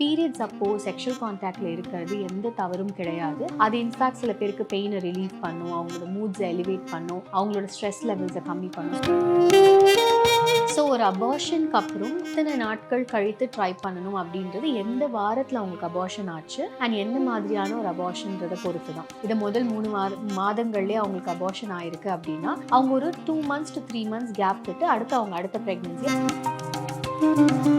Periods அப்போ sexual கான்டாக்ட்ல இருக்கிறது எந்த தவறும் கிடையாது. அது இன்ஃபேக்ட் சில பேருக்கு பெயினை ரிலீவ் பண்ணும் அவங்களோட மூட்ஸை எலிவேட் பண்ணும் அவங்களோட ஸ்ட்ரெஸ் லெவல்ஸை கம்மி பண்ணும். ஸோ ஒரு அபார்ஷனுக்கு அப்புறம் இத்தனை நாட்கள் கழித்து ட்ரை பண்ணணும் அப்படின்றது எந்த வாரத்தில் அவங்களுக்கு அபார்ஷன் ஆச்சு? அண்ட் எந்த மாதிரியான ஒரு அபார்ஷன்றதை பொறுத்து தான் இதை முதல் மூணு வார மாதங்கள்லேயே அவங்களுக்கு அபார்ஷன் ஆயிருக்கு அப்படின்னா அவங்க ஒரு two months to three months gap விட்டு அடுத்து அவங்க அடுத்த ப்ரெக்னென்சி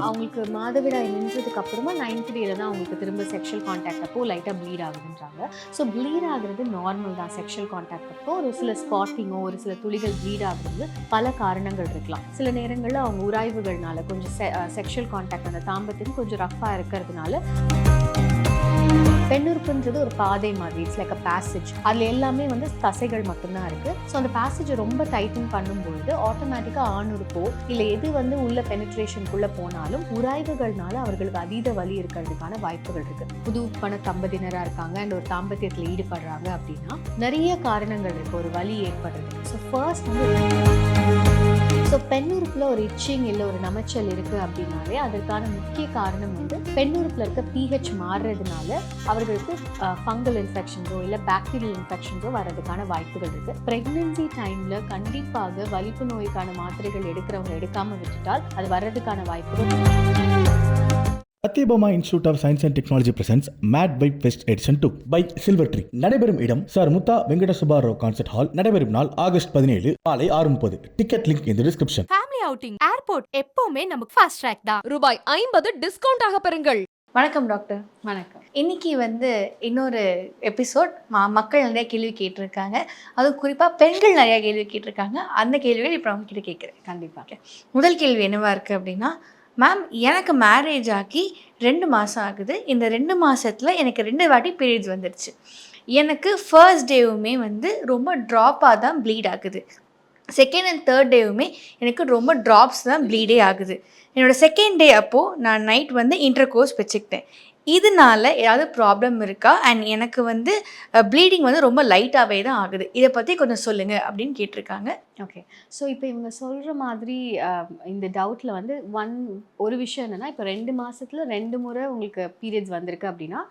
அவங்களுக்கு மாதவிடாய் நின்றதுக்கு அப்புறமா நைன்த் டேல தான் அவங்களுக்கு திரும்ப செக்ஷுவல் கான்டாக்ட் அப்போ லைட்டாக ப்ளீட் ஆகுதுன்றாங்க. ஸோ ப்ளீட் ஆகுறது நார்மல் தான். செக்ஷுவல் கான்டாக்ட் அப்போ ஒரு சில ஸ்பாட்டிங்கோ ஒரு சில துளிகள் ப்ளீட் ஆகுறது பல காரணங்கள் இருக்கலாம். சில நேரங்களில் அவங்க உராய்வுகள்னால கொஞ்சம் செக்ஷுவல் கான்டாக்ட் அந்த தாம்பத்தின் கொஞ்சம் ரஃப்பாக இருக்கிறதுனால பெண்ணுறுப்புன்றது ஒரு பாதை மாதிரி இட்ஸ் லைக் அ பேசேஜ் அதில் எல்லாமே வந்து தசைகள் மட்டும்தான் இருக்குது ஸோ அந்த பேசேஜ் ரொம்ப டைட்டன் பண்ணும்பொழுது ஆட்டோமேட்டிக்காக ஆணுறுப்போ இல்லை எது வந்து உள்ள பெனிட்ரேஷனுக்குள்ளே போனாலும் உராய்வுகள்னால அவர்களுக்கு அதீத வலி இருக்கிறதுக்கான வாய்ப்புகள் இருக்குது புது பண தம்பதியினராக இருக்காங்க அண்ட் ஒரு தாம்பத்தியத்தில் ஈடுபடுறாங்க அப்படின்னா நிறைய காரணங்கள் இருக்குது ஒரு வலி ஏற்படுறது ஸோ ஃபர்ஸ்ட் வந்து ஸோ பெண்ணுறுப்பில் ஒரு இச்சிங் இல்லை ஒரு நமைச்சல் இருக்குது அப்படின்னாலே அதற்கான முக்கிய காரணம் வந்து பெண்ணுறுப்பில் இருக்க பிஹெச் மாறுறதுனால அவர்களுக்கு ஃபங்கல் இன்ஃபெக்ஷன்ஸோ இல்லை பாக்டீரியல் இன்ஃபெக்ஷன்ஸோ வரதுக்கான வாய்ப்புகள் இருக்குது ப்ரெக்னென்சி டைமில் கண்டிப்பாக வலிப்பு நோய்க்கான மாத்திரைகள் எடுக்கிறவங்க எடுக்காமல் விட்டுட்டால் அது வர்றதுக்கான வாய்ப்புகள் Sathyabama institute of science and technology presents made by best edition two by silver tree நடைபெறும் இடம் சார் முத்தா வெங்கட சுபாராவ் கான்சர்ட் ஹால் நடைபெறும் நாள் ஆகஸ்ட் பதினேழு காலை ஆறு முப்பது. டிக்கெட் லிங்க் இந்த டிஸ்கிரிப்ஷன் ஃபேமிலி அவுட்டிங் ஏர்போர்ட் எப்பவுமே நமக்கு ஃபாஸ்ட் ட்ராக் தான். ரூபாய் ஐம்பது டிஸ்கவுண்ட் ஆக பெறுங்கள். வணக்கம் டாக்டர் வணக்கம். இன்னைக்கு வந்து இன்னொரு எபிசோட் மா மக்கள் நிறைய கேள்வி கேட்டிருக்காங்க. அதுவும் குறிப்பாக பெண்கள் நிறைய கேள்வி கேட்டிருக்காங்க. அந்த கேள்விகள் இப்போ அவங்க கிட்ட கேட்குறேன். கண்டிப்பாக முதல் கேள்வி என்னவா இருக்குது அப்படின்னா மேம் எனக்கு மேரேஜ் ஆகி ரெண்டு மாதம் ஆகுது. இந்த ரெண்டு மாதத்தில் எனக்கு ரெண்டு வாட்டி பீரியட்ஸ் வந்துடுச்சு எனக்கு ஃபர்ஸ்ட் டேவுமே வந்து ரொம்ப ட்ராப்பாக தான் ப்ளீட் ஆகுது. செகண்ட் அண்ட் தேர்ட் டேவுமே எனக்கு ரொம்ப ட்ராப்ஸ் தான் ப்ளீடே ஆகுது. என்னோடய செகண்ட் டே அப்போது நான் நைட் வந்து இன்டர் கோர்ஸ் வச்சுக்கிட்டேன். இதனால ஏதாவது ப்ராப்ளம் இருக்கா? அண்ட் எனக்கு வந்து ப்ளீடிங் வந்து ரொம்ப லைட்டாகவே தான் ஆகுது. இதை பற்றி கொஞ்சம் சொல்லுங்கள் அப்படின்னு கேட்டிருக்காங்க. ஓகே ஸோ இப்போ இவங்க சொல்கிற மாதிரி இந்த டவுட்டில் வந்து ஒன் ஒரு விஷயம் என்னென்னா இப்போ ரெண்டு மாதத்தில் ரெண்டு முறை உங்களுக்கு பீரியட்ஸ் வந்திருக்கு அப்படின்னா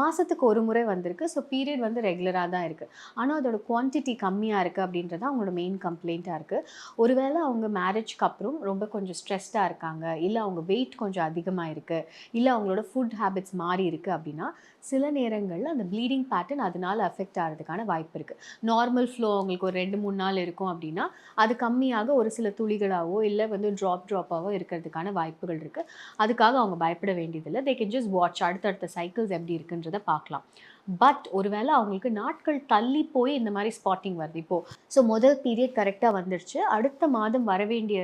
மாதத்துக்கு ஒரு முறை வந்திருக்கு. ஸோ பீரியட் வந்து ரெகுலராக தான் இருக்குது ஆனால் அதோட குவான்டிட்டி கம்மியாக இருக்குது அப்படின்றது அவங்களோட மெயின் கம்ப்ளைண்ட்டாக இருக்குது ஒருவேளை அவங்க மேரேஜ்க்கு அப்புறம் ரொம்ப கொஞ்சம் ஸ்ட்ரெஸ்டாக இருக்காங்க. இல்லை அவங்க வெயிட் கொஞ்சம் அதிகமாக இருக்குது இல்லை அவங்களோட ஃபுட் ஹேபிட்ஸ் மாறி இருக்குது அப்படின்னா சில நேரங்களில் அந்த ப்ளீடிங் பேட்டர்ன் அதனால் அஃபெக்ட் ஆகிறதுக்கான வாய்ப்பு இருக்குது நார்மல் ஃப்ளோ அவங்களுக்கு ஒரு ரெண்டு மூணு நாள் இருக்கும் அப்படின்னா அது கம்மியாக ஒரு சில துளிகளாகவோ இல்லை வந்து ட்ராப் ட்ராப்பாகவோ இருக்கிறதுக்கான வாய்ப்புகள் இருக்குது அதுக்காக அவங்க பயப்பட வேண்டியதில்லை. தே கேன் ஜஸ்ட் வாட்ச் அடுத்தடுத்த சைக்கிள்ஸ் எப்படி அப்படின்றத பார்க்கலாம். பட் ஒருவேளை அவங்களுக்கு நாட்கள் தள்ளி போய் இந்த மாதிரி ஸ்பாட்டிங் வருது. இப்போது ஸோ முதல் பீரியட் கரெக்டாக வந்துடுச்சு அடுத்த மாதம் வர வேண்டிய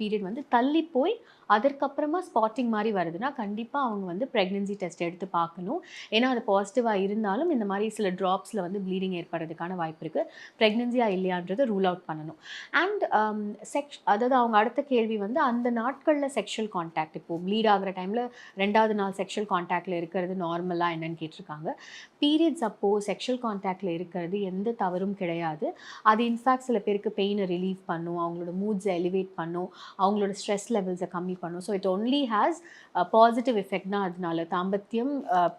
பீரியட் வந்து தள்ளி போய் அதற்கப்புறமா ஸ்பாட்டிங் மாதிரி வருதுன்னா கண்டிப்பாக அவங்க வந்து ப்ரெக்னென்சி டெஸ்ட் எடுத்து பார்க்கணும். ஏன்னா அது பாசிட்டிவாக இருந்தாலும் இந்த மாதிரி சில ட்ராப்ஸில் வந்து ப்ளீடிங் ஏற்படுறதுக்கான வாய்ப்பு இருக்குது ப்ரெக்னென்சியாக இல்லையான்றதை ரூல் அவுட் பண்ணணும். அண்ட் செக்ஷ் um, அதாவது அவங்க அடுத்த கேள்வி வந்து அந்த நாட்களில் செக்ஷுவல் கான்டாக்ட் இப்போது ப்ளீட் ஆகிற டைமில் ரெண்டாவது நாள் செக்ஷுவல் கான்டாக்டில் இருக்கிறது நார்மலாக என்னன்னு கேட்டிருக்காங்க. பீரியட்ஸ் அப்போது செக்ஷுவல் காண்டாக்டில் இருக்கிறது எந்த தவறும் கிடையாது. அது இன்ஃபேக்ட் சில பேருக்கு பெயினை ரிலீவ் பண்ணும் அவங்களோட மூட்ஸை எலிவேட் பண்ணும் அவங்களோட ஸ்ட்ரெஸ் லெவல்ஸை கம்மி பண்ணும். So it only has positive effect தான் அதனால. தாம்பத்தியம்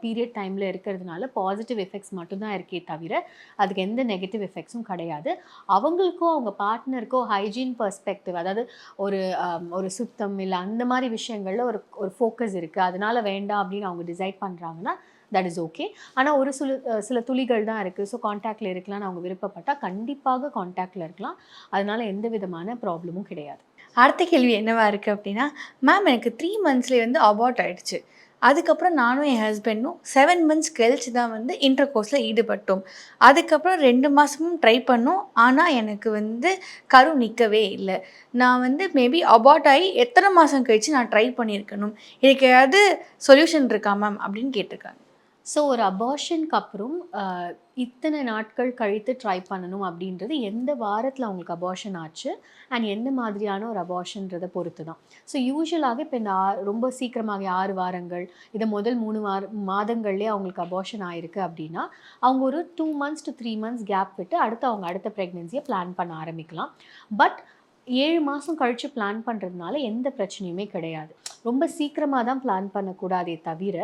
பீரியட் டைமில் இருக்கிறதுனால பாசிட்டிவ் எஃபெக்ட்ஸ் மட்டும்தான் இருக்கே தவிர அதுக்கு எந்த நெகட்டிவ் எஃபெக்ட்ஸும் கிடையாது. அவங்களுக்கோ அவங்க பார்ட்னருக்கோ ஹைஜீன் பர்ஸ்பெக்டிவ் அதாவது ஒரு ஒரு சுத்தம் இல்லை அந்த மாதிரி விஷயங்களில் ஒரு ஒரு ஃபோக்கஸ் இருக்குது அதனால் வேண்டாம் அப்படின்னு அவங்க டிசைட் பண்ணுறாங்கன்னா தட் இஸ் ஓகே ஆனால் ஒரு சில சில துளிகள் தான் இருக்குது ஸோ காண்டாக்டில் இருக்கலாம்னு அவங்க விருப்பப்பட்டால் கண்டிப்பாக காண்டாக்டில் இருக்கலாம். அதனால் எந்த விதமான ப்ராப்ளமும் கிடையாது. அடுத்த கேள்வி என்னவா இருக்குது அப்படின்னா மேம் எனக்கு த்ரீ மந்த்ஸ்லேயே வந்து அபார்ட் ஆகிடுச்சு அதுக்கப்புறம் நானும் என் ஹஸ்பண்டும் செவன் மந்த்ஸ் கழிச்சு தான் வந்து இன்டர் கோர்ஸில் ஈடுபட்டோம். அதுக்கப்புறம் ரெண்டு மாதமும் ட்ரை பண்ணோம். ஆனால் எனக்கு வந்து கரு நிற்கவே இல்லை. நான் வந்து மேபி அபார்ட் ஆகி எத்தனை மாதம் கழிச்சு நான் ட்ரை பண்ணியிருக்கணும்? இதுக்கு ஏதாவது சொல்யூஷன் இருக்கா மேம் அப்படின்னு கேட்டிருக்காங்க. ஸோ ஒரு அபார்ஷனுக்கு அப்புறம் இத்தனை நாட்கள் கழித்து ட்ரை பண்ணணும் அப்படின்றது எந்த வாரத்தில் அவங்களுக்கு அபார்ஷன் ஆச்சு? அண்ட் எந்த மாதிரியான ஒரு அபார்ஷன்றதை பொறுத்து தான் ஸோ யூஸ்வலாக இப்போ இந்த ஆ ரொம்ப சீக்கிரமாக ஆறு வாரங்கள் இதை முதல் மூணு வார மாதங்கள்லேயே அவங்களுக்கு அபார்ஷன் ஆயிருக்கு அப்படின்னா அவங்க ஒரு two months to three months gap விட்டு அடுத்து அவங்க அடுத்த ப்ரெக்னென்சியை பிளான் பண்ண ஆரம்பிக்கலாம். பட் ஏழு மாதம் கழித்து பிளான் பண்ணுறதுனால எந்த பிரச்சனையுமே கிடையாது. ரொம்ப சீக்கிரமாக தான் பிளான் பண்ணக்கூடாதே தவிர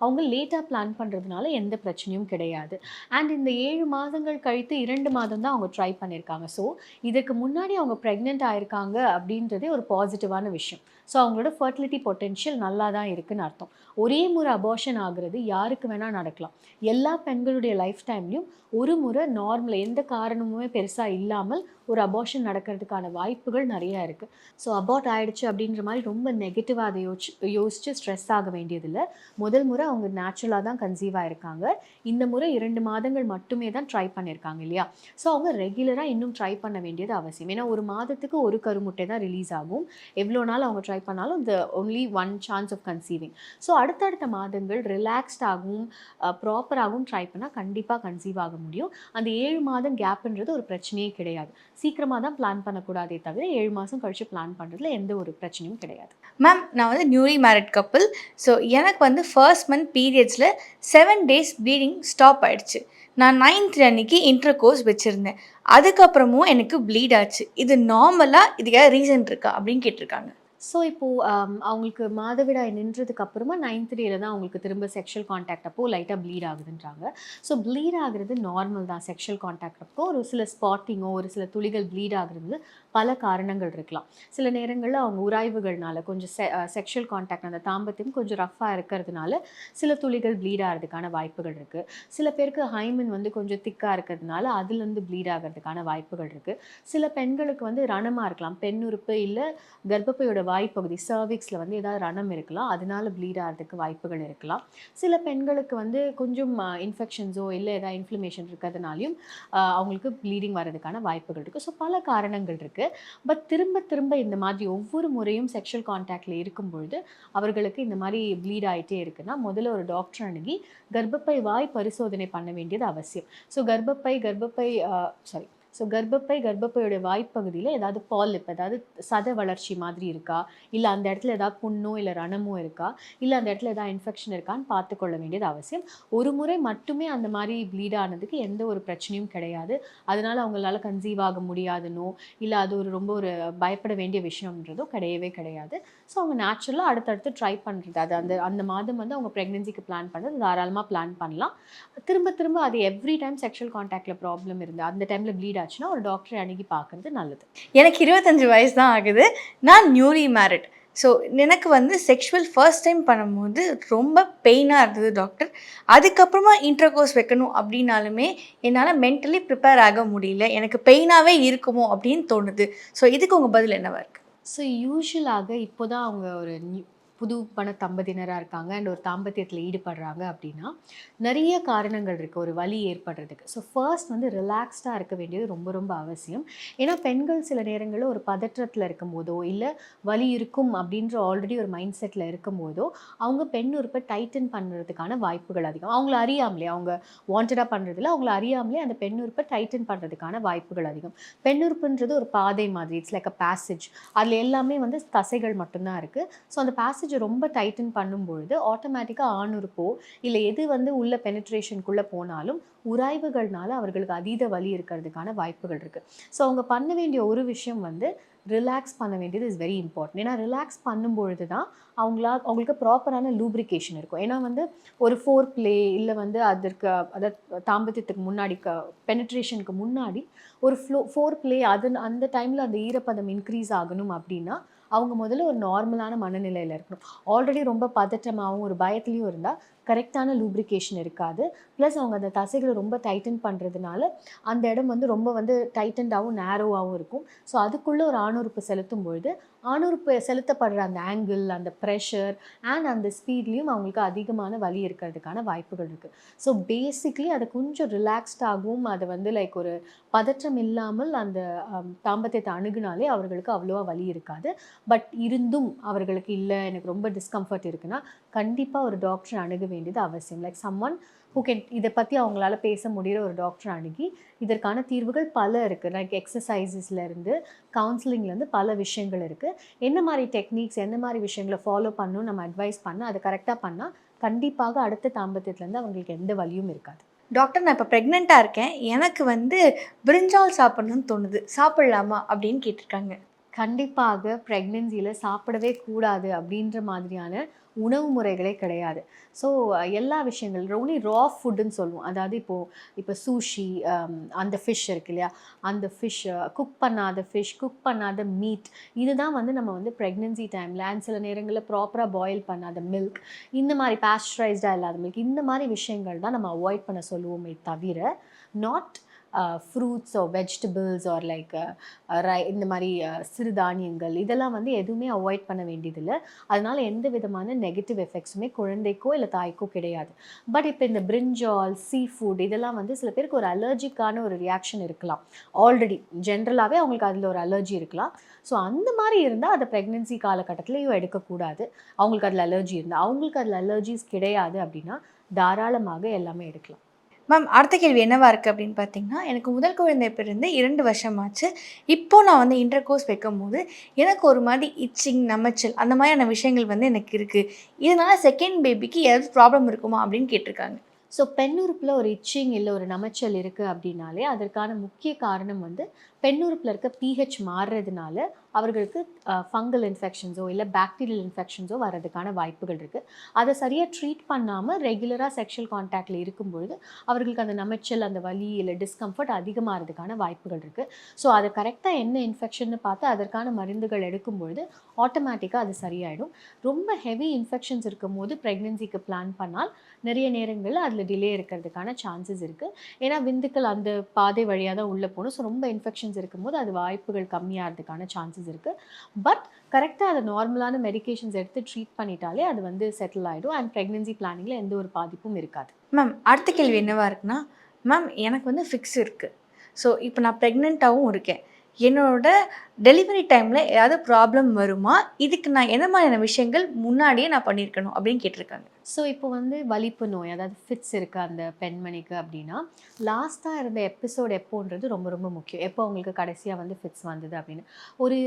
அவங்க லேட்டாக பிளான் பண்ணுறதுனால எந்த பிரச்சனையும் கிடையாது. அண்ட் இந்த ஏழு மாதங்கள் கழித்து இரண்டு மாதம் தான் அவங்க ட்ரை பண்ணியிருக்காங்க ஸோ இதுக்கு முன்னாடி அவங்க ப்ரெக்னென்ட் ஆயிருக்காங்க அப்படின்றதே ஒரு பாசிட்டிவான விஷயம். ஸோ அவங்களோட ஃபர்டிலிட்டி பொட்டென்ஷியல் நல்லா தான் இருக்குன்னு அர்த்தம். ஒரே முறை அபார்ஷன் ஆகுறது யாருக்கு வேணால் நடக்கலாம். எல்லா பெண்களுடைய லைஃப் டைம்லையும் ஒரு முறை நார்மல் எந்த காரணமுமே பெருசாக இல்லாமல் ஒரு அபார்ஷன் நடக்கிறதுக்கான வாய்ப்புகள் நிறையா இருக்குது ஸோ அபார்ட் ஆகிடுச்சு அப்படின்ற மாதிரி ரொம்ப நெகட்டிவாக அதை யோசிச்சு யோசித்து ஸ்ட்ரெஸ் ஆக வேண்டியதில்லை. முதல் முறை அவங்க நேச்சுரலாக தான் கன்சீவ் ஆகிருக்காங்க இந்த முறை இரண்டு மாதங்கள் மட்டுமே தான் ட்ரை பண்ணியிருக்காங்க இல்லையா? ஸோ அவங்க ரெகுலராக இன்னும் ட்ரை பண்ண வேண்டியது அவசியம். ஏன்னா ஒரு மாதத்துக்கு ஒரு கருமுட்டை தான் ரிலீஸ் ஆகும். எவ்வளோ நாள் அவங்க ட்ரை பண்ணாலும் the only one chance of conceiving so அடுத்தடுத்த மாதங்கள் ரிலாக்ஸ்டாகவும் ப்ராப்பராகவும் ட்ரை பண்ணால் கண்டிப்பாக கன்சீவ் ஆக முடியும். அந்த ஏழு மாதம் கேப்ன்றது ஒரு பிரச்சனையே கிடையாது. சீக்கிரமாக தான் பிளான் பண்ணக்கூடாதே தவிர ஏழு மாதம் கழித்து பிளான் பண்ணுறதுல எந்த ஒரு பிரச்சனையும் கிடையாது. மேம் நான் வந்து நியூலி மேரிட் கப்புள் ஸோ எனக்கு வந்து ஃபர்ஸ்ட் மந்த் பீரியட்ஸில் செவன் டேஸ் ப்ளீடிங் ஸ்டாப் ஆயிடுச்சு. நான் நைன்த் அன்னைக்கு இன்டர் கோர்ஸ் வச்சுருந்தேன். அதுக்கப்புறமும் எனக்கு ப்ளீட் ஆச்சு. இது நார்மலாக இதுக்காக ரீசன் இருக்கா அப்படின்னு கேட்டிருக்காங்க. ஸோ இப்போது um, அவங்களுக்கு மாதவிடாய் நின்றதுக்கு அப்புறமா நைன்த் டேல தான் அவங்களுக்கு திரும்ப செக்ஷுவல் காண்டாக்ட் அப்போ லைட்டாக ப்ளீட் ஆகுதுன்றாங்க. ஸோ ப்ளீட் ஆகுறது நார்மல் தான். செக்ஷுவல் காண்டாக்ட் அப்போ ஒரு சில ஸ்பாட்டிங்கோ ஒரு சில துளிகள் ப்ளீட் ஆகுறது பல காரணங்கள் இருக்கலாம். சில நேரங்களில் அவங்க உராய்வுகள்னால கொஞ்சம் செ செக்ஷுவல் காண்டாக்ட் அந்த தாம்பத்தியம் கொஞ்சம் ரஃப்பாக இருக்கிறதுனால சில துளிகள் ப்ளீட் ஆகிறதுக்கான வாய்ப்புகள் இருக்குது சில பேருக்கு ஹைமன் வந்து கொஞ்சம் திக்காக இருக்கிறதுனால அதுலேருந்து ப்ளீட் ஆகிறதுக்கான வாய்ப்புகள் இருக்குது சில பெண்களுக்கு வந்து ரணமாக இருக்கலாம். பெண் உறுப்பு இல்லை கர்ப்பப்பையோட வாய்ப்பகுதி சர்விக்ஸில் வந்து ஏதாவது ரணம் இருக்கலாம். அதனால ப்ளீட் ஆகிறதுக்கு வாய்ப்புகள் இருக்கலாம். சில பெண்களுக்கு வந்து கொஞ்சம் இன்ஃபெக்ஷன்ஸோ இல்லை ஏதாவது இன்ஃப்ளமேஷன் இருக்கிறதுனாலையும் அவங்களுக்கு ப்ளீடிங் வர்றதுக்கான வாய்ப்புகள் இருக்குது ஸோ பல காரணங்கள் இருக்குது பட் திரும்ப திரும்ப இந்த மாதிரி ஒவ்வொரு முறையும் செக்ஷுவல் கான்டாக்டில் இருக்கும் பொழுது அவர்களுக்கு இந்த மாதிரி ப்ளீட் ஆகிட்டே இருக்குன்னா முதல்ல ஒரு டாக்டர் அணுகி கர்ப்பப்பை வாய் பரிசோதனை பண்ண வேண்டியது அவசியம். ஸோ கர்ப்பப்பை கர்ப்பப்பை சாரி ஸோ கர்ப்பப்பை கர்ப்பப்பையோட வாய்ப்பகுதியில் ஏதாவது பாலிப் ஏதாவது சத வளர்ச்சி மாதிரி இருக்கா? இல்லை அந்த இடத்துல ஏதாவது புண்ணோ இல்லை ரணமோ இருக்கா? இல்லை அந்த இடத்துல ஏதாவது இன்ஃபெக்ஷன் இருக்கான்னு பார்த்துக்கொள்ள வேண்டியது அவசியம். ஒரு முறை மட்டுமே அந்த மாதிரி ப்ளீட் ஆனதுக்கு எந்த ஒரு பிரச்சனையும் கிடையாது. அதனால் அவங்களால கன்சீவ் ஆக முடியாதுனோ இல்லை அது ஒரு ரொம்ப ஒரு பயப்பட வேண்டிய விஷயம்ன்றதோ கிடையவே கிடையாது. ஸோ அவங்க நேச்சுரலாக அடுத்தடுத்து ட்ரை பண்ணுறது அது அந்த அந்த மாதம் வந்து அவங்க ப்ரெக்னென்சிக்கு பிளான் பண்ணுறது தாராளமாக பிளான் பண்ணலாம். திரும்ப திரும்ப அது எவ்ரி டைம் செக்ஷுவல் காண்டாக்டில் ப்ராப்ளம் இருந்து அந்த டைமில் ப்ளீட் ஆச்சுன்னா ஒரு டாக்டரை அணுகி பார்க்கறது நல்லது. எனக்கு இருபத்தஞ்சு வயசு தான் ஆகுது. நான் நியூலி மேரிட் ஸோ எனக்கு வந்து செக்ஷுவல் ஃபர்ஸ்ட் டைம் பண்ணும்போது ரொம்ப பெயினாக இருந்தது டாக்டர் அதுக்கப்புறமா இன்டர்கோர்ஸ் வைக்கணும் அப்படின்னாலுமே என்னால் மென்டலி ப்ரிப்பேர் ஆக முடியல. எனக்கு பெயினாகவே இருக்குமோ அப்படின்னு தோணுது. ஸோ இதுக்கு உங்கள் பதில் என்னவா இருக்குது ஸோ யூஸ்வலாக இப்போ தான் அவங்க ஒரு நியூ புது பண தம்பதியினராக இருக்காங்க. அண்ட் ஒரு தாம்பத்தியத்தில் ஈடுபடுறாங்க அப்படின்னா நிறைய காரணங்கள் இருக்குது ஒரு வலி ஏற்படுறதுக்கு. ஸோ ஃபர்ஸ்ட் வந்து ரிலாக்ஸ்டாக இருக்க வேண்டியது ரொம்ப ரொம்ப அவசியம். ஏன்னா பெண்கள் சில நேரங்களில் ஒரு பதற்றத்தில் இருக்கும்போதோ இல்லை வலி இருக்கும் அப்படின்ற ஆல்ரெடி ஒரு மைண்ட் செட்டில் இருக்கும்போதோ அவங்க பெண் உறுப்பை டைட்டன் பண்ணுறதுக்கான வாய்ப்புகள் அதிகம். அவங்கள அறியாமலே அவங்க வாண்டடாக பண்ணுறதில்ல அவங்கள அறியாமலே அந்த பெண் உறுப்பை டைட்டன் பண்ணுறதுக்கான வாய்ப்புகள் அதிகம். பெண் உறுப்புன்றது ஒரு பாதை மாதிரி இட்ஸ் லைக் அ பேசேஜ் அதில் எல்லாமே வந்து தசைகள் மட்டும்தான் இருக்குது ஸோ அந்த பேசேஜ் ரொம்ப டைட்டன் பண்ணும்பொழுது ஆட்டோமேட்டிக்காக ஆணுறுப்போ இல்லை எது வந்து உள்ள பெனிட்ரேஷனுக்குள்ளே போனாலும் உராய்வுகள்னால அவர்களுக்கு அதீத வலி இருக்கிறதுக்கான வாய்ப்புகள் இருக்குது ஸோ அவங்க பண்ண வேண்டிய ஒரு விஷயம் வந்து ரிலாக்ஸ் பண்ண வேண்டியது இஸ் வெரி இம்பார்ட்டன்ட் ஏன்னா ரிலாக்ஸ் பண்ணும்பொழுது தான் அவங்களா அவங்களுக்கு ப்ராப்பரான லூப்ரிகேஷன் இருக்கும். ஏன்னா வந்து ஒரு ஃபோர் ப்ளே இல்லை வந்து அதற்கு அதாவது தாம்பத்தியத்துக்கு முன்னாடி க பெனிட்ரேஷனுக்கு முன்னாடி ஒரு ஃப்ளோ ஃபோர் ப்ளே அது அந்த டைமில் அந்த ஈரப்பதம் இன்க்ரீஸ் ஆகணும் அப்படின்னா அவங்க முதல்ல ஒரு நார்மலான மனநிலையில் இருக்கணும். ஆல்ரெடி ரொம்ப பதட்டமாகவும் ஒரு பயத்துலேயும் இருந்தால் கரெக்டான லூப்ரிகேஷன் இருக்காது. ப்ளஸ் அவங்க அந்த தசைகளை ரொம்ப டைட்டன் பண்ணுறதுனால அந்த இடம் வந்து ரொம்ப வந்து டைட்டன்டாகவும் நேரோவாகவும் இருக்கும். ஸோ அதுக்குள்ளே ஒரு ஆணுறுப்பு செலுத்தும் பொழுது ஆணுறுப்பு செலுத்தப்படுற அந்த ஆங்கிள் அந்த ப்ரெஷர் அண்ட் அந்த ஸ்பீட்லேயும் அவங்களுக்கு அதிகமான வலி இருக்கிறதுக்கான வாய்ப்புகள் இருக்குது ஸோ பேசிக்லி அதை கொஞ்சம் ரிலாக்ஸ்டாகவும் அதை வந்து லைக் ஒரு பதற்றம் இல்லாமல் அந்த um, தாம்பத்தியத்தை அணுகுனாலே அவர்களுக்கு அவ்வளோவா வலி இருக்காது. பட் இருந்தும் அவர்களுக்கு இல்லை எனக்கு ரொம்ப டிஸ்கம்ஃபர்ட் இருக்குன்னா கண்டிப்பாக ஒரு டாக்டர் அணுக வேண்டியது அவசியம். லைக் சம் ஒன் can இதை பற்றி அவங்களால பேச முடிகிற ஒரு டாக்டர் அணுகி இதற்கான தீர்வுகள் பல இருக்குது லைக் எக்ஸசைசஸ்லேருந்து கவுன்சிலிங்லேருந்து பல விஷயங்கள் இருக்குது என்ன மாதிரி டெக்னிக்ஸ் என்ன மாதிரி விஷயங்களை ஃபாலோ பண்ணணும் நம்ம அட்வைஸ் பண்ண அதை கரெக்டாக பண்ணால் கண்டிப்பாக அடுத்த தாம்பத்தியத்துலேருந்து அவங்களுக்கு எந்த வழியும் இருக்காது. டாக்டர் நான் இப்போ ப்ரெக்னெண்ட்டாக இருக்கேன். எனக்கு வந்து பிரிஞ்சால் சாப்பிட்ணுன்னு தோணுது. சாப்பிட்லாமா அப்படின்னு கேட்டிருக்காங்க. கண்டிப்பாக ப்ரெக்னென்சியில் சாப்பிடவே கூடாது அப்படின்ற மாதிரியான உணவு முறைகளே கிடையாது. ஸோ எல்லா விஷயங்கள் ஒன்லி ரா ஃபுட்டுன்னு சொல்லுவோம். அதாவது இப்போது இப்போ சூஷி um, அந்த ஃபிஷ் இருக்கு இல்லையா? அந்த ஃபிஷ் குக் uh, பண்ணாத ஃபிஷ் குக் பண்ணாத மீட் இதுதான் வந்து நம்ம வந்து ப்ரெக்னென்சி டைமில் அண்ட் சில நேரங்களில் ப்ராப்பராக பாயில் பண்ணாத மில்க் இந்த மாதிரி பேஸ்டரைஸ்டாக இல்லாத மில்க் இந்த மாதிரி விஷயங்கள் தான் நம்ம அவாய்ட் பண்ண சொல்லுவோமே தவிர not fruits or vegetables are like rye இந்த மாதிரி சிறுதானியங்கள் இதெல்லாம் வந்து எதுவுமே அவாய்ட் பண்ண வேண்டியதில்லை. அதனால் எந்த விதமான நெகட்டிவ் எஃபெக்ட்ஸுமே குழந்தைக்கோ இல்லை தாய்க்கோ கிடையாது. பட் இப்போ இந்த பிரிஞ்சால் சீ ஃபுட் இதெல்லாம் வந்து சில பேருக்கு ஒரு அலர்ஜிக்கான ஒரு ரியாக்ஷன் இருக்கலாம். ஆல்ரெடி ஜென்ரலாகவே அவங்களுக்கு அதில் ஒரு அலர்ஜி இருக்கலாம். ஸோ அந்த மாதிரி இருந்தால் அதை ப்ரெக்னென்சி காலகட்டத்திலையும் எடுக்கக்கூடாது. அவங்களுக்கு அதில் அலர்ஜி இருந்தால் அவங்களுக்கு அதில் அலர்ஜிஸ் கிடையாது அப்படின்னா தாராளமாக எல்லாமே எடுக்கலாம். மேம் அடுத்த கேள்வி என்னவா இருக்குது அப்படின்னு பார்த்தீங்கன்னா எனக்கு முதல் குழந்தை பிறந்து இரண்டு வருஷமாச்சு. இப்போது நான் வந்து இன்டர் கோர்ஸ் வைக்கும் போது எனக்கு ஒரு மாதிரி இச்சிங் நமச்சல் அந்த மாதிரியான விஷயங்கள் வந்து எனக்கு இருக்குது இதனால செகண்ட் பேபிக்கு ஏதாவது ப்ராப்ளம் இருக்குமா அப்படின்னு கேட்டிருக்காங்க. ஸோ பெண்ணுறுப்பில் ஒரு இச்சிங் இல்லை ஒரு நமைச்சல் இருக்குது அப்படின்னாலே அதற்கான முக்கிய காரணம் வந்து பெண்ணுறுப்பில் இருக்க பிஹெச் மாறுறதுனால அவர்களுக்கு ஃபங்கல் இன்ஃபெக்ஷன்ஸோ இல்லை பாக்டீரியல் இன்ஃபெக்ஷன்ஸோ வர்றதுக்கான வாய்ப்புகள் இருக்குது அதை சரியாக ட்ரீட் பண்ணாமல் ரெகுலராக செக்ஷுவல் கான்டாக்டில் இருக்கும்பொழுது அவர்களுக்கு அந்த நமைச்சல் அந்த வலி இல்லை டிஸ்கம்ஃபர்ட் அதிகமாகிறதுக்கான வாய்ப்புகள் இருக்குது ஸோ அதை கரெக்டாக என்ன இன்ஃபெக்ஷன்னு பார்த்து அதற்கான மருந்துகள் எடுக்கும் பொழுது ஆட்டோமேட்டிக்காக அது சரியாயிடும். ரொம்ப ஹெவி இன்ஃபெக்ஷன்ஸ் இருக்கும் போது ப்ரெக்னென்சிக்கு பிளான் பண்ணால் நிறைய நேரங்களில் அதில் டிலே இருக்கிறதுக்கான சான்சஸ் இருக்குது ஏன்னா விந்துக்கள் அந்த பாதை வழியாக தான் உள்ளே போகணும். ஸோ ரொம்ப இன்ஃபெக்ஷன் இன்ஃபெக்ஷன்ஸ் இருக்கும்போது அது வாய்ப்புகள் கம்மியாகிறதுக்கான சான்சஸ் இருக்குது பட் கரெக்டாக அதை நார்மலான மெடிகேஷன்ஸ் எடுத்து ட்ரீட் பண்ணிட்டாலே அது வந்து செட்டில் ஆகிடும் அண்ட் ப்ரெக்னென்சி பிளானிங்கில் எந்த ஒரு பாதிப்பும் இருக்காது. மேம் அடுத்த கேள்வி என்னவாக இருக்குன்னா மேம் எனக்கு வந்து ஃபிக்ஸ் இருக்குது ஸோ இப்போ நான் ப்ரெக்னெண்ட்டாகவும் இருக்கேன். என்னோட டெலிவரி டைமில் ஏதாவது ப்ராப்ளம் வருமா? இதுக்கு நான் என்ன மாதிரியான விஷயங்கள் முன்னாடியே நான் பண்ணியிருக்கணும் அப்படின்னு கேட்டிருக்காங்க. ஸோ இப்போ வந்து வலிப்பு நோய் அதாவது ஃபிட்ஸ் இருக்குது அந்த பெண்மணிக்கு அப்படின்னா லாஸ்ட்டாக இருந்த எபிசோட் எப்போன்றது ரொம்ப ரொம்ப முக்கியம். எப்போ அவங்களுக்கு கடைசியாக வந்து ஃபிட்ஸ் வந்தது அப்படின்னு. ஒரு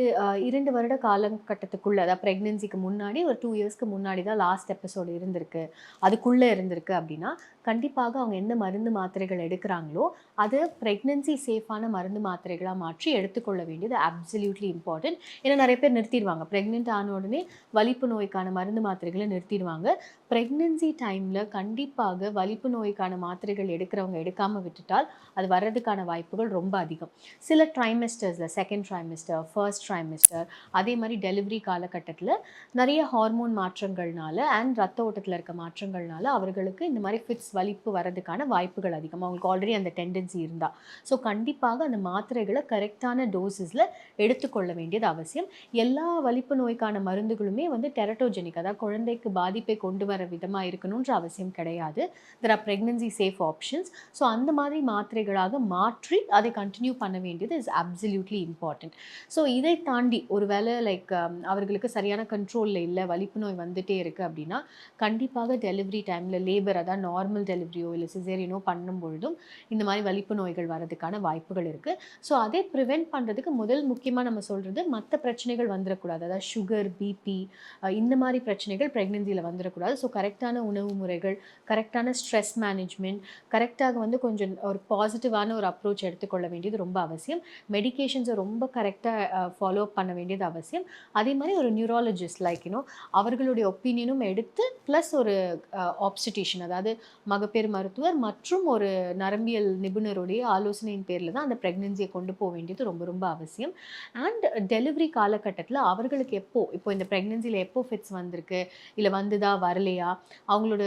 இரண்டு வருட காலகட்டத்துக்குள்ளே அதாவது ப்ரெக்னென்சிக்கு முன்னாடி ஒரு டூ இயர்ஸ்க்கு முன்னாடி தான் லாஸ்ட் எபிசோடு இருந்திருக்கு. அதுக்குள்ளே இருந்திருக்கு அப்படின்னா கண்டிப்பாக அவங்க எந்த மருந்து மாத்திரைகள் எடுக்கிறாங்களோ அது ப்ரெக்னென்சி சேஃபான மருந்து மாத்திரைகளாக மாற்றி எடுத்துக்கொள்ள வேண்டியது அப்சல்யூட்லி இம்பார்ட்டன்ட் ஏன்னா நிறைய பேர் நிறுத்திடுவாங்க. ப்ரெக்னென்ட் ஆன உடனே வலிப்பு நோய்க்கான மருந்து மாத்திரைகளை நிறுத்திடுவாங்க. ப்ரெக்னென்சி டைமில் கண்டிப்பாக வலிப்பு நோய்க்கான மாத்திரைகள் எடுக்கிறவங்க எடுக்காமல் விட்டுட்டால் அது வர்றதுக்கான வாய்ப்புகள் ரொம்ப அதிகம். சில ட்ரைமெஸ்டர்ஸில் செகண்ட் ட்ரைமெஸ்டர் ஃபர்ஸ்ட் ட்ரைமெஸ்டர் அதே மாதிரி டெலிவரி காலகட்டத்தில் நிறைய ஹார்மோன் மாற்றங்கள்னால அண்ட் ரத்த ஓட்டத்தில் இருக்க மாற்றங்கள்னால அவர்களுக்கு இந்த மாதிரி ஃபிட்ஸ் வலிப்பு வர்றதுக்கான வாய்ப்புகள் அதிகம். அவங்களுக்கு ஆல்ரெடி அந்த டெண்டன்சி இருந்தால் ஸோ கண்டிப்பாக அந்த மாத்திரைகளை கரெக்டான டோசஸில் எடுத்துக்கொள்ள வேண்டியது அவசியம். எல்லா வலிப்பு நோய்க்கான மருந்துகளுமே வந்து டெரட்டோஜெனிக் அதாவது குழந்தைக்கு பாதிப்பை கொண்டு வர விதமாக இருக்கணுன்ற அவசியம் கிடையாது. There are pregnancy safe options so அந்த மாதிரி மாத்திரைகளாக மாற்றி அதை கண்டினியூ பண்ண வேண்டியது இஸ் அப்சல்யூட்லி இம்பார்ட்டன்ட் ஸோ இதை தாண்டி ஒருவேளை லைக் um, அவர்களுக்கு சரியான கண்ட்ரோலில் இல்லை வலிப்பு நோய் வந்துட்டே இருக்குது அப்படின்னா கண்டிப்பாக டெலிவரி டைமில் லேபர் அதான் நார்மல் டெலிவரியோ இல்லை சிசேரியனோ பண்ணும் பொழுதும் இந்த மாதிரி வலிப்பு நோய்கள் வரதுக்கான வாய்ப்புகள் இருக்குது ஸோ அதை ப்ரிவெண்ட் பண்ணுறதுக்கு முதல் முக்கியமாக நம்ம சொல்கிறது மற்ற பிரச்சனைகள் வந்துடக்கூடாது அதாவது சுகர் பிபி இந்த மாதிரி பிரச்சனைகள் ப்ரெக்னென்சியில் வந்துடக்கூடாது ஸோ கரெக்டான உணவு முறைகள் கரெக்டான ஸ்ட்ரெஸ் மேனேஜ்மெண்ட் கரெக்டாக வந்து கொஞ்சம் ஒரு பாசிட்டிவான ஒரு அப்ரோச் எடுத்துக்கொள்ள வேண்டியது ரொம்ப அவசியம். மெடிகேஷன்ஸை ரொம்ப கரெக்டாக ஃபாலோ பண்ண வேண்டியது அவசியம். அதே மாதிரி ஒரு நியூராலஜிஸ்ட் லைக் யூனோ அவர்களுடைய ஒப்பீனியனும் எடுத்து ப்ளஸ் ஒரு ஆப்ஸ்டிஷன் அதாவது மகப்பேறு மருத்துவர் மற்றும் ஒரு நரம்பியல் நிபுணருடைய ஆலோசனையின் பேரில் தான் அந்த ப்ரெக்னென்சியை கொண்டு போக வேண்டியது ரொம்ப ரொம்ப அவசியம். அண்ட் டெலிவரி காலகட்டத்தில் அவர்களுக்கு எப்போ இப்போ இந்த ப்ரெக்னென்சியில் எப்போ ஃபிட்ஸ் வந்திருக்கு இல்லை வந்துதா வரலையா அவங்களோட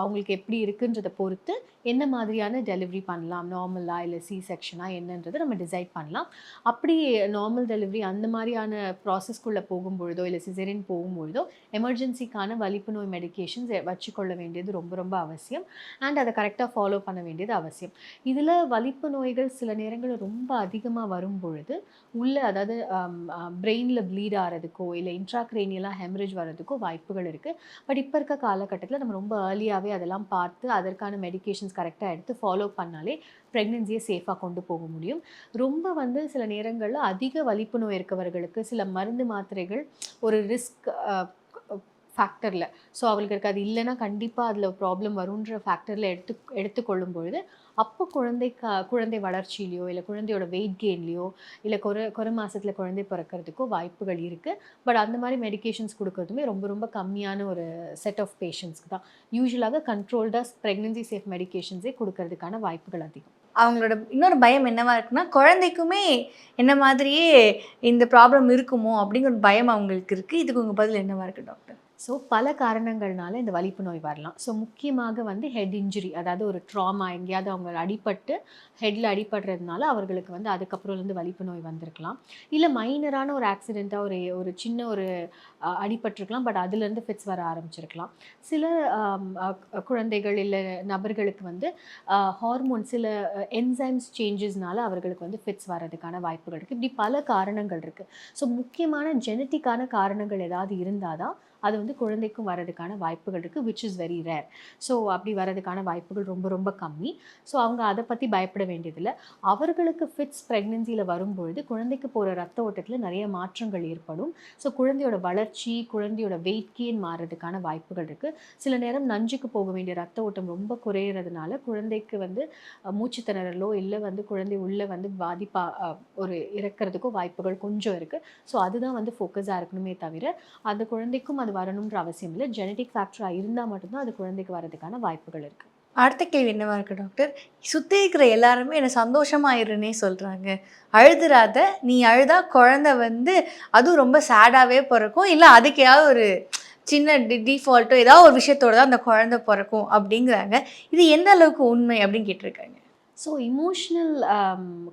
அவங்களுக்கு எப்படி இருக்குன்றதை பொறுத்து என்ன மாதிரியான டெலிவரி பண்ணலாம் நார்மலாக இல்லை சி செக்ஷனாக என்னன்றதை நம்ம டிசைட் பண்ணலாம். அப்படி நார்மல் டெலிவரி அந்த மாதிரியான ப்ராசஸ்க்குள்ளே போகும்பொழுதோ இல்லை சிசரின் போகும்பொழுதோ எமர்ஜென்சிக்கான வலிப்பு நோய் மெடிகேஷன்ஸ் வச்சுக்கொள்ள வேண்டியது ரொம்ப ரொம்ப அவசியம். அண்ட் அதை கரெக்டாக ஃபாலோ பண்ண வேண்டியது அவசியம். இதில் வலிப்பு நோய்கள் சில நேரங்களில் ரொம்ப அதிகமாக வரும் பொழுது உள்ள அதாவது பிரெயினில் ப்ளீட் ஆகிறதுக்கோ இல்லை இன்ட்ராக்ரேனியலாக ஹெமரேஜ் வர்றதுக்கோ வாய்ப்புகள் இருக்குது பட் இப்போ இருக்க காலகட்டத்தில் நம்ம ரொம்ப ஏர்லியாகவே அதெல்லாம் பார்த்து அதற்கான மெடிகேஷன்ஸ் கரெக்டாக எடுத்து ஃபாலோ பண்ணாலே ப்ரெக்னென்சியை சேஃபாக கொண்டு போக முடியும். ரொம்ப வந்து சில நேரங்களில் அதிக வலிப்பு நோய் இருக்கவர்களுக்கு சில மருந்து மாத்திரைகள் ஒரு ரிஸ்க் ஃபேக்டரில் ஸோ அவளுக்கு இருக்கு அது இல்லைன்னா கண்டிப்பாக அதில் ப்ராப்ளம் வரும்ன்ற ஃபேக்டரில் எடுத்து எடுத்துக்கொள்ளும் பொழுது அப்போ குழந்தை குழந்தை வளர்ச்சியிலையோ இல்லை குழந்தையோட வெயிட் கெயின்லையோ இல்லை குறை குறை மாதத்தில் குழந்தை பிறக்கிறதுக்கோ வாய்ப்புகள் இருக்குது பட் அந்த மாதிரி மெடிகேஷன்ஸ் கொடுக்கறதுமே ரொம்ப ரொம்ப கம்மியான ஒரு செட் ஆஃப் பேஷண்ட்ஸ்க்கு தான். யூஸ்வலாக கண்ட்ரோல்டாக ப்ரெக்னென்சி சேஃப் மெடிகேஷன்ஸே கொடுக்கறதுக்கான வாய்ப்புகள் அதிகம். அவங்களோட இன்னொரு பயம் என்னவா இருக்குன்னா குழந்தைக்குமே என்ன மாதிரியே இந்த ப்ராப்ளம் இருக்குமோ அப்படிங்கிற ஒரு பயம் அவங்களுக்கு இருக்குது இதுக்கு உங்கள் பதில் என்னவா இருக்குது டாக்டர் ஸோ பல காரணங்கள்னால இந்த வலிப்பு நோய் வரலாம். ஸோ முக்கியமாக வந்து ஹெட் இன்ஜுரி அதாவது ஒரு ட்ராமா எங்கேயாவது அவங்க அடிபட்டு ஹெட்டில் அடிபடுறதுனால அவர்களுக்கு வந்து அதுக்கப்புறம்லேருந்து வலிப்பு நோய் வந்திருக்கலாம். இல்லை மைனரான ஒரு ஆக்சிடெண்ட்டாக ஒரு ஒரு சின்ன ஒரு அடிபட்டிருக்கலாம் பட் அதுலேருந்து ஃபிட்ஸ் வர ஆரம்பிச்சிருக்கலாம். சில குழந்தைகள் இல்லை நபர்களுக்கு வந்து ஹார்மோன் சில என்சைம்ஸ் சேஞ்சஸ்னால அவர்களுக்கு வந்து ஃபிட்ஸ் வர்றதுக்கான வாய்ப்புகள் இருக்குது இப்படி பல காரணங்கள் இருக்குது ஸோ முக்கியமான ஜெனட்டிக்கான காரணங்கள் ஏதாவது இருந்தால் தான் அது வந்து குழந்தைக்கும் வர்றதுக்கான வாய்ப்புகள் இருக்குது which is very rare so அப்படி வர்றதுக்கான வாய்ப்புகள் ரொம்ப ரொம்ப கம்மி. ஸோ அவங்க அதை பற்றி பயப்பட வேண்டியதில்லை. அவர்களுக்கு ஃபிட்ஸ் ப்ரெக்னென்சியில் வரும்பொழுது குழந்தைக்கு போகிற ரத்த ஓட்டத்தில் நிறைய மாற்றங்கள் ஏற்படும். ஸோ குழந்தையோட வளர்ச்சி குழந்தையோட வெயிட் கெயின் மாறுறதுக்கான வாய்ப்புகள் இருக்குது சில நேரம் நஞ்சுக்கு போக வேண்டிய ரத்த ஓட்டம் ரொம்ப குறையிறதுனால குழந்தைக்கு வந்து மூச்சு திணறலோ இல்லை வந்து குழந்தை உள்ளே வந்து பாதிப்பா ஒரு இறக்கிறதுக்கோ வாய்ப்புகள் கொஞ்சம் இருக்குது ஸோ அதுதான் வந்து ஃபோக்கஸாக இருக்கணுமே தவிர அந்த குழந்தைக்கும் அது வரணுன்ற அவசியம் இல்லை. ஜெனட்டிக் ஃபேக்டராக இருந்தால் மட்டும்தான் அது குழந்தைக்கு வரதுக்கான வாய்ப்புகள் இருக்குது அடுத்த கேள்வி என்னவா இருக்கு டாக்டர் சுற்றி இருக்கிற எல்லாருமே என்னை சந்தோஷமாயிருன்னே சொல்கிறாங்க அழுதுறாத நீ அழுதா குழந்தை வந்து அதுவும் ரொம்ப சேடாகவே பிறக்கும். இல்லை அதுக்கு ஏதாவது ஒரு சின்ன டி டிஃபால்ட்டோ ஏதாவது ஒரு விஷயத்தோட தான் அந்த குழந்தை பிறக்கும் அப்படிங்கிறாங்க. இது எந்த அளவுக்கு உண்மை அப்படின்னு கேட்டிருக்காங்க? ஸோ இமோஷ்னல்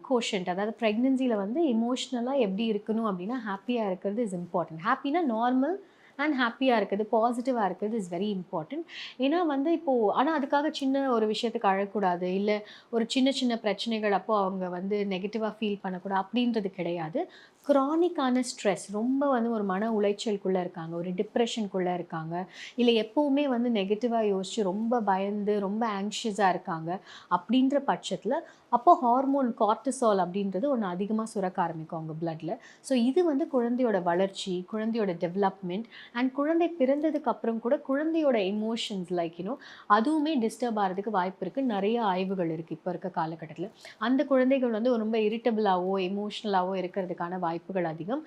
கோஷன்ட் அதாவது ப்ரெக்னென்சியில் வந்து இமோஷ்னலாக எப்படி இருக்கணும் அப்படின்னா ஹாப்பியாக இருக்கிறது இஸ் இம்பார்ட்டன்ட் ஹாப்பினா நார்மல் அண்ட் ஹாப்பியாக இருக்குது பாசிட்டிவாக இருக்குது இஸ் வெரி இம்பார்ட்டண்ட் ஏன்னா வந்து இப்போது ஆனால் அதுக்காக சின்ன ஒரு விஷயத்துக்கு அழக்கூடாது இல்லை ஒரு சின்ன சின்ன பிரச்சனைகள் அப்போது அவங்க வந்து நெகட்டிவாக ஃபீல் பண்ணக்கூடாது அப்படின்றது கிடையாது. க்ரானிக்கான ஸ்ட்ரெஸ் ரொம்ப வந்து ஒரு மன உளைச்சலுக்குள்ளே இருக்காங்க ஒரு டிப்ரெஷனுக்குள்ளே இருக்காங்க. இல்லை எப்போவுமே வந்து நெகட்டிவாக யோசித்து ரொம்ப பயந்து ரொம்ப ஆங்ஷியஸாக இருக்காங்க. அப்படின்ற பட்சத்தில் அப்போது ஹார்மோன் கார்டிசால் அப்படின்றது ஒன்று அதிகமாக சுரக்க ஆரம்பிக்கும் அவங்க பிளட்டில் ஸோ இது வந்து குழந்தையோட வளர்ச்சி குழந்தையோட டெவலப்மெண்ட் அண்ட் குழந்தை பிறந்ததுக்கு அப்புறம் கூட குழந்தையோட எமோஷன்ஸ் லைக் யூனோ அதுவுமே டிஸ்டர்ப் ஆகிறதுக்கு வாய்ப்பு இருக்குது நிறைய ஆய்வுகள் இருக்குது இப்போ இருக்க காலகட்டத்தில். அந்த குழந்தைகள் வந்து ரொம்ப இரிட்டபிளாகவோ எமோஷ்னலாகவோ இருக்கிறதுக்கான வாய்ப்பு வாய்ப்புகள் அதிகம்.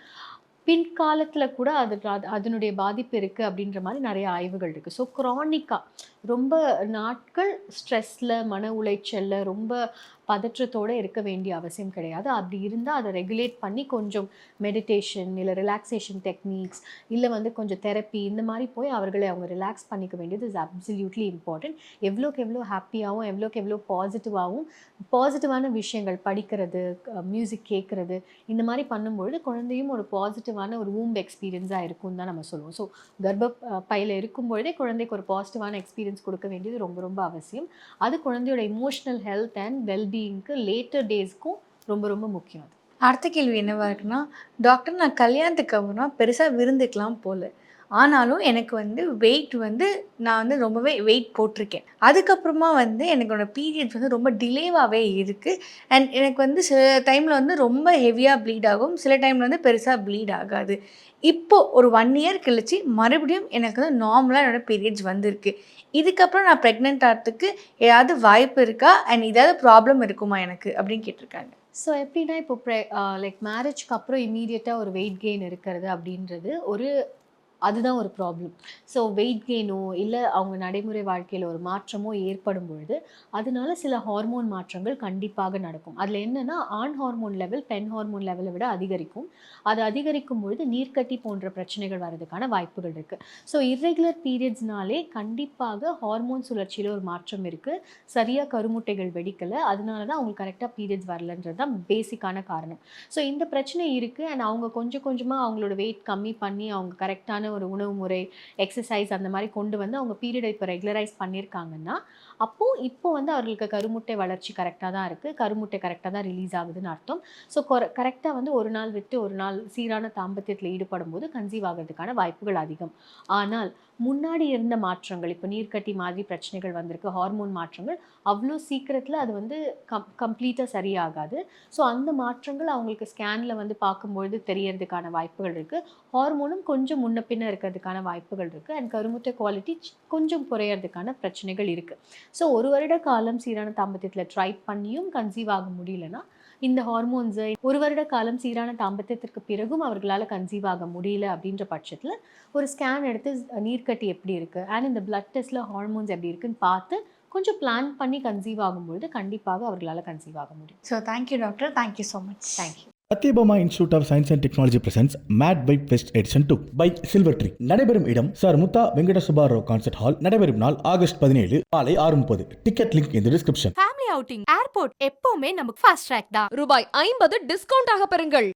பின்காலத்தில் கூட அது அதனுடைய பாதிப்பு இருக்குது அப்படின்ற மாதிரி நிறைய ஆய்வுகள் இருக்குது ஸோ க்ரானிக்காக ரொம்ப நாட்கள் ஸ்ட்ரெஸ்ஸில் மன உளைச்சலில் ரொம்ப பதற்றத்தோடு இருக்க வேண்டிய அவசியம் கிடையாது. அப்படி இருந்தால் அதை ரெகுலேட் பண்ணி கொஞ்சம் மெடிடேஷன் இல்லை ரிலாக்ஸேஷன் டெக்னிக்ஸ் இல்லை வந்து கொஞ்சம் தெரப்பி இந்த மாதிரி போய் அவர்களை அவங்க ரிலாக்ஸ் பண்ணிக்க வேண்டியது இஸ் அப்சல்யூட்லி இம்பார்ட்டன்ட் எவ்வளோக்கு எவ்வளோ ஹாப்பியாகவும் எவ்வளோக்கு எவ்வளோ பாசிட்டிவாகவும் பாசிட்டிவான விஷயங்கள் படிக்கிறது மியூசிக் கேட்குறது இந்த மாதிரி பண்ணும்பொழுது குழந்தையும் ஒரு பாசிட்டிவான ஒரு ஊம்பு எக்ஸ்பீரியன்ஸாக இருக்கும் தான் நம்ம சொல்லுவோம். ஸோ கர்ப்ப பையில் இருக்கும்பொழுதே இருக்கும் குழந்தைக்கு ஒரு பாசிட்டிவான எக்ஸ்பீரியன்ஸ் கொடுக்க வேண்டியது ரொம்ப ரொம்ப அவசியம். அது குழந்தையோட இமோஷனல் ஹெல்த் அண்ட் வெல்பீயிங்க்கு லேட்டர் டேஸ்க்கும் ரொம்ப ரொம்ப முக்கியம் அது. அடுத்த கேள்வி என்னவா இருக்குன்னா டாக்டர் நான் கல்யாணத்துக்கு அப்புறம் பெருசாக விருந்துக்கலாம் போல. ஆனாலும் எனக்கு வந்து வெயிட் வந்து நான் வந்து ரொம்பவே வெயிட் போட்டிருக்கேன். அதுக்கப்புறமா வந்து எனக்கோட பீரியட்ஸ் வந்து ரொம்ப டிலேவாகவே இருக்குது அண்ட் எனக்கு வந்து சில டைமில் வந்து ரொம்ப ஹெவியாக ப்ளீட் ஆகும். சில டைமில் வந்து பெருசாக ப்ளீட் ஆகாது. இப்போ ஒரு ஒன் இயர் கழிச்சு மறுபடியும் எனக்கு வந்து நார்மலாக என்னோட பீரியட்ஸ் வந்திருக்கு. இதுக்கப்புறம் நான் ப்ரெக்னென்ட் ஆகிறதுக்கு ஏதாவது வாய்ப்பு இருக்கா? அண்ட் ஏதாவது ப்ராப்ளம் இருக்குமா எனக்கு? அப்படின்னு கேட்டிருக்காங்க. ஸோ எப்படின்னா இப்போ ப்ரெ லைக் மேரேஜ்க்கு அப்புறம் இமீடியட்டாக ஒரு வெயிட் கெயின் இருக்கிறது அப்படின்றது ஒரு அதுதான் ஒரு ப்ராப்ளம் ஸோ வெயிட் கெயினோ இல்லை அவங்க நடைமுறை வாழ்க்கையில் ஒரு மாற்றமோ ஏற்படும் பொழுது அதனால சில ஹார்மோன் மாற்றங்கள் கண்டிப்பாக நடக்கும். அதில் என்னென்னா ஆண் ஹார்மோன் லெவல் பெண் ஹார்மோன் லெவலை விட அதிகரிக்கும். அது அதிகரிக்கும் பொழுது நீர்க்கட்டி போன்ற பிரச்சனைகள் வர்றதுக்கான வாய்ப்புகள் இருக்குது ஸோ இர்ரெகுலர் பீரியட்ஸ்னாலே கண்டிப்பாக ஹார்மோன் சுழற்சியில் ஒரு மாற்றம் இருக்குது சரியாக கருமுட்டைகள் வெடிக்கலை. அதனால தான் அவங்களுக்கு கரெக்டாக பீரியட்ஸ் வரலன்றது தான் பேசிக்கான காரணம். ஸோ இந்த பிரச்சனை இருக்குது அண்ட் அவங்க கொஞ்சம் கொஞ்சமாக அவங்களோட வெயிட் கம்மி பண்ணி அவங்க கரெக்டான ஒரு உணவு முறை எக்ஸசைஸ் அந்த மாதிரி கொண்டு வந்து அவங்க பீரியடை இப்போ ரெகுலரைஸ் பண்ணியிருக்காங்கன்னா அப்போது இப்போ வந்து அவர்களுக்கு கருமுட்டை வளர்ச்சி கரெக்டாக தான் இருக்குது கருமுட்டை கரெக்டாக தான் ரிலீஸ் ஆகுதுன்னு அர்த்தம். ஸோ கரெக்டாக வந்து ஒரு நாள் விட்டு ஒரு நாள் சீரான தாம்பத்தியத்தில் ஈடுபடும் போது கன்சீவ் ஆகிறதுக்கான வாய்ப்புகள் அதிகம். ஆனால் முன்னாடி இருந்த மாற்றங்கள் இப்போ நீர்க்கட்டி மாதிரி பிரச்சனைகள் வந்திருக்கு ஹார்மோன் மாற்றங்கள் அவ்வளோ சீக்கிரத்தில் அது வந்து கம் கம்ப்ளீட்டாக சரியாகாது. ஸோ அந்த மாற்றங்கள் அவங்களுக்கு ஸ்கேனில் வந்து பார்க்கும்பொழுது தெரியறதுக்கான வாய்ப்புகள் இருக்குது ஹார்மோனும் கொஞ்சம் முன்ன பின்ன இருக்கிறதுக்கான வாய்ப்புகள் இருக்குது அண்ட் கருமுட்டை குவாலிட்டி கொஞ்சம் குறையறதுக்கான பிரச்சனைகள் இருக்குது ஸோ ஒரு வருட காலம் சீரான தாம்பத்தியத்தில் ட்ரை பண்ணியும் கன்சீவ் ஆக முடியலன்னா இந்த ஹார்மோன்ஸை ஒரு வருட காலம் சீரான தாம்பத்தியத்திற்கு பிறகும் அவர்களால் கன்சீவ் ஆக முடியல அப்படின்ற பட்சத்தில் ஒரு ஸ்கேன் எடுத்து நீர்க்கட்டி எப்படி இருக்குது அண்ட் இந்த பிளட் டெஸ்ட்டில் ஹார்மோன்ஸ் எப்படி இருக்குன்னு பார்த்து கொஞ்சம் பிளான் பண்ணி கன்சீவ் ஆகும்பொழுது கண்டிப்பாக அவர்களால் கன்சீவ் ஆக முடியும். So thank you doctor thank you so much thank you Sathyabama institute of science and technology presents made by best edition to by Silver Tree நடைபெறும் இடம் சார் முத்தா வெங்கட சுபாராவ் கான்சர்ட் ஹால் நடைபெறும் நாள் August பதினேழு காலை ஆறு முப்பது. டிக்கெட் லிங்க் இந்த description family outing airport எப்பவுமே நமக்கு ஃபாஸ்ட் ட்ராக் தான். ரூபாய் ஐம்பது டிஸ்கவுண்ட் ஆக பெறுங்கள்.